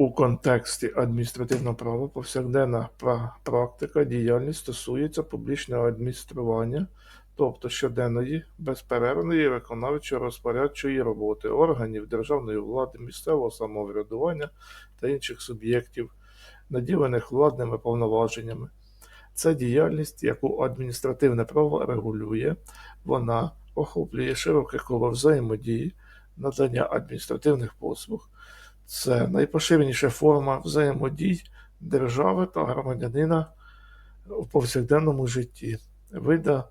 У контексті адміністративного права повсякденна практика діяльність стосується публічного адміністрування, тобто щоденної, безперервної виконавчо розпорядчої роботи органів державної влади, місцевого самоврядування та інших суб'єктів, наділених владними повноваженнями. Це діяльність, яку адміністративне право регулює, вона охоплює широке коло взаємодії, надання адміністративних послуг. Це найпоширеніша форма взаємодій держави та громадянина в повсякденному житті. Вида,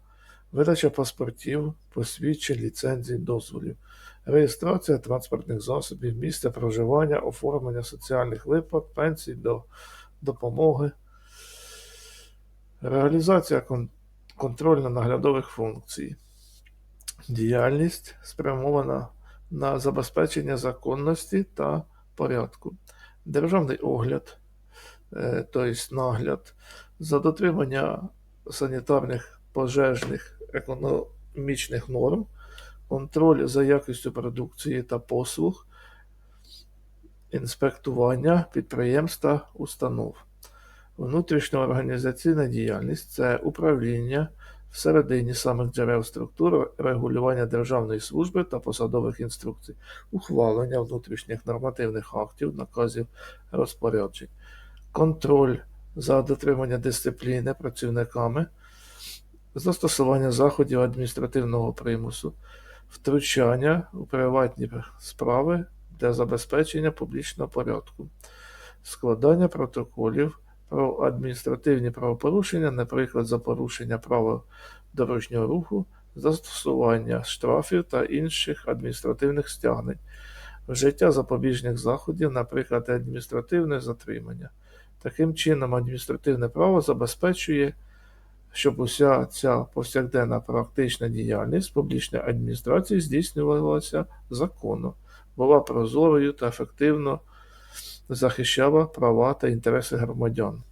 видача паспортів, посвідчень, ліцензій, дозволів, реєстрація транспортних засобів, місце проживання, оформлення соціальних виплат, пенсій, до, допомоги, реалізація кон- контрольно-наглядових функцій. Діяльність спрямована на забезпечення законності та порядку. Державний огляд, е, тобто нагляд, за дотримання санітарних, пожежних, економічних норм, контроль за якістю продукції та послуг, інспектування підприємств та установ. Внутрішньоорганізаційна діяльність це управління всередині самих джерел структур регулювання державної служби та посадових інструкцій, ухвалення внутрішніх нормативних актів, наказів, розпоряджень, контроль за дотримання дисципліни працівниками, застосування заходів адміністративного примусу, втручання у приватні справи для забезпечення публічного порядку, складання протоколів про адміністративні правопорушення, наприклад, за порушення правил дорожнього руху, застосування штрафів та інших адміністративних стягнень, вжиття запобіжних заходів, наприклад, адміністративне затримання. Таким чином, адміністративне право забезпечує, щоб уся ця повсякденна практична діяльність публічної адміністрації здійснювалася законно, була прозорою та ефективно захищала права та інтереси громадян.